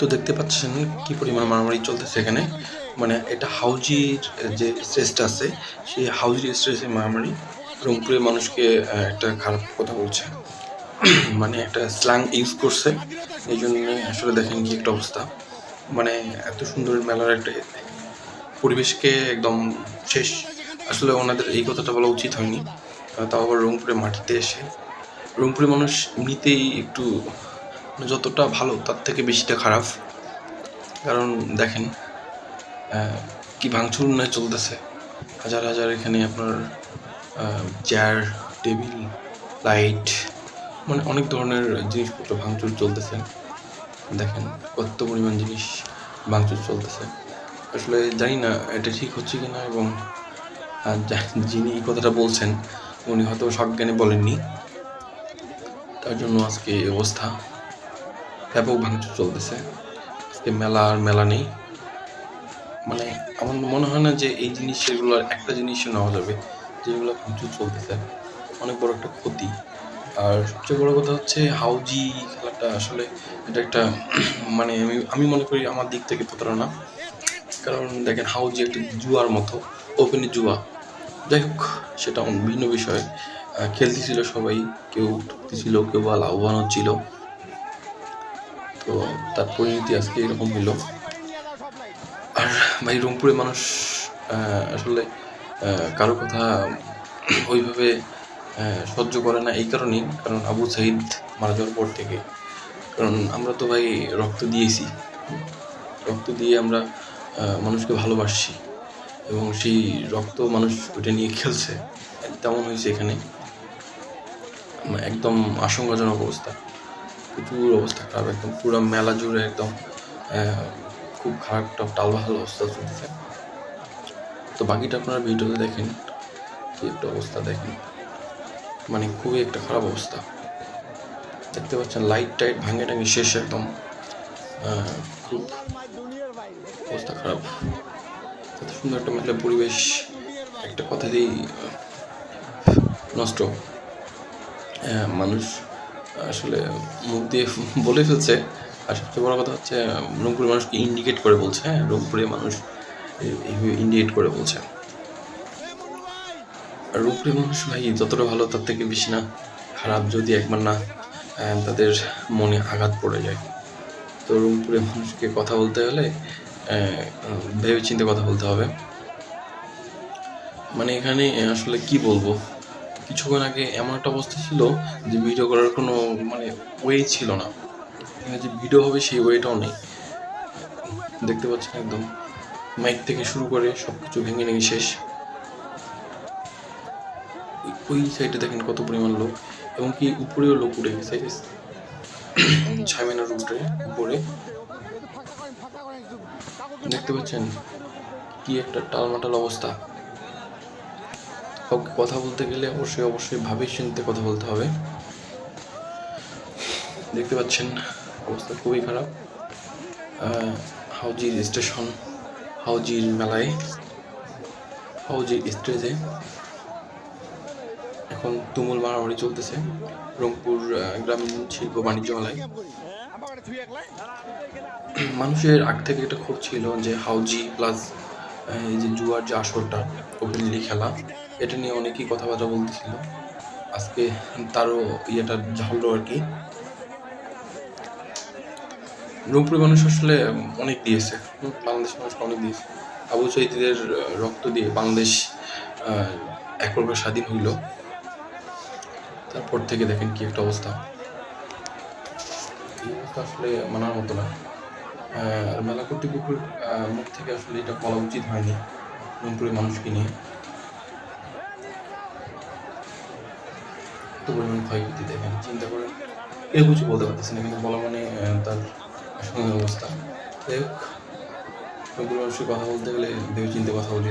তো দেখতে পাচ্ছেন কি পরিমাণ মারামারি চলতেছে এখানে। মানে এটা হাউজির যে স্ট্রেসটা আছে, সেই হাউজির স্ট্রেসে মারামারি। রংপুরের মানুষকে একটা খারাপ কথা বলছে। মানে একটা স্ল্যাং ইউজ করছে। এই জন্য আসলে দেখেন কি একটা অবস্থা। মানে এত সুন্দর মেলার একটা পরিবেশকে একদম শেষ। আসলে ওনাদের এই কথাটা বলা উচিত হয়নি। তাও আবার রংপুরে মাটিতে এসে। রংপুরের মানুষ এমনিতেই একটু যতটা ভালো, তার থেকে বেশিটা খারাপ। কারণ দেখেন কি ভাঙচুর না চলতেছে। হাজার হাজার এখানে আপনার চেয়ার টেবিল লাইট মানে অনেক ধরনের জিনিসপত্র ভাঙচুর চলতেছে। দেখেন, কত পরিমাণ জিনিস ভাঙচুর চলতেছে। আসলে জানি না, এটা ঠিক হচ্ছে কি না এবং যিনি এই কথাটা বলছেন, উনি হয়তো সজ্ঞানে বলেননি। তার জন্য আজকে এই অবস্থা। ব্যাপক ভাঙচুর চলতেছে। আজকে মেলা আর মেলা নেই। মানে আমার মনে হয় না যে এই জিনিস সেগুলোর একটা জিনিসও নেওয়া যাবে, যেগুলো ভাঙচুর চলতেছে। অনেক বড় একটা ক্ষতি। আর সবচেয়ে বড় কথা হচ্ছে হাউজি খেলাটা আসলে এটা একটা মানে আমি আমি মনে করি আমার দিক থেকে প্রতারণা। কারণ দেখেন হাউজি একটা জুয়ার মতো ওপেনে জুয়া। যাই হোক, সেটা ভিন্ন বিষয়। খেলতেছিল সবাই, কেউ ঠকতেছিল, কেউ বা লাভবান হচ্ছিল তো তার পরিণতি আজকে এরকম হইল, আর ভাই রংপুরের মানুষ আসলে কারও কথা ওইভাবে সহ্য করে না এই কারণেই, কারণ আবু সাইদ মারা যাওয়ার পর থেকে। কারণ আমরা তো ভাই রক্ত দিয়েছি। রক্ত দিয়ে আমরা মানুষকে ভালোবাসছি। এবং সেই রক্ত মানুষ ওটা নিয়ে খেলছে। তেমন হয়েছে এখানে। একদম আশঙ্কাজনক অবস্থা। প্রচুর অবস্থা খারাপ একদম পুরো মেলা জুড়ে একদম খুব খারাপ টালবাহাল অবস্থা চলতেছে। তো বাকিটা আপনারা ভিডিওতে দেখেন কি একটা অবস্থা দেখেন। মানে খুবই একটা খারাপ অবস্থা। দেখতে পাচ্ছেন লাইট টাইট ভাঙে টাঙে শেষ একদম খুব অবস্থা খারাপ। এত সুন্দর একটা মেলার পরিবেশ একটা কথাতেই আহ, নষ্ট। মানুষ আসলে মুখ দিয়ে বলে ফেলছে। আর সবচেয়ে বড় কথা হচ্ছে, রংপুরের মানুষকে ইন্ডিকেট করে বলছে? হ্যাঁ রংপুরের মানুষ ইন্ডিকেট করে বলছে। আর রংপুরের মানুষ ভাই, যতটা ভালো তার থেকে বেশি না। খারাপ যদি একবার না তাদের মনে আঘাত পড়ে যায়। তো রংপুরের মানুষকে কথা বলতে হলে ভেবে চিন্তে কথা বলতে হবে। মানে এখানে আসলে কি বলব? কিছুক্ষণ আগে এমন একটা অবস্থা ছিল যে ভিডিও করার কোনো মানে ওয়ে ছিল না। যে ভিডিও হবে সেই ওয়েটাও নেই। দেখতে পাচ্ছেন একদম। মাইক থেকে শুরু করে সব কিছু ভেঙে ভেঙে শেষ। ওই- ওই সাইডে দেখেন কত পরিমাণ লোক। এবং কি উপরেও লোক উঠে গেছে ছাইমেনার উপরে উপরে। দেখতে পাচ্ছেন কি একটা টালমাটাল অবস্থা। কাউকে কথা বলতে গেলে অবশ্যই অবশ্যই ভাবে চিনতে কথা বলতে হবে। দেখতে পাচ্ছেন, অবস্থা খুবই খারাপ। হাউজির স্টেশন হাউজির মেলায় হাউজির স্টেজে। এখন তুমুল মারামারি চলতেছে, রংপুর গ্রামীণ শিল্প বাণিজ্য মেলায়। মানুষের আগ থেকে একটা ক্ষোভ ছিল যে হাউজি প্লাস এই যে জুয়ার যে আসরটা ওপেনলি খেলা এটা নিয়ে অনেকেই কথাবার্তা বলতেছিল। আজকে তারও ইয়েটা ঝাললো আর কি। রংপুরের মানুষ আসলে অনেক দিয়েছে। হুম, বাংলাদেশের মানুষ অনেক দিয়েছে। আবু সাইদিদের রক্ত দিয়ে বাংলাদেশ এক প্রকার স্বাধীন হইল। তারপর থেকে দেখেন কি একটা অবস্থা। এই অবস্থা আসলে মানার মতো না। আর মেলা কর্তৃপক্ষের মুখ থেকে আসলে এটা বলা উচিত হয়নি। রংপুরের মানুষকে নিয়ে। এত পরিমাণ ক্ষয়ক্ষতি দেখেন চিন্তা করেন। কেউ কিছু বলতে পারতেছে না, কিন্তু বলা মানে তার সঙ্গে অবস্থা। যাই হোক অবশ্যই কথা বলতে গেলে ভেবে চিন্তে কথা বলি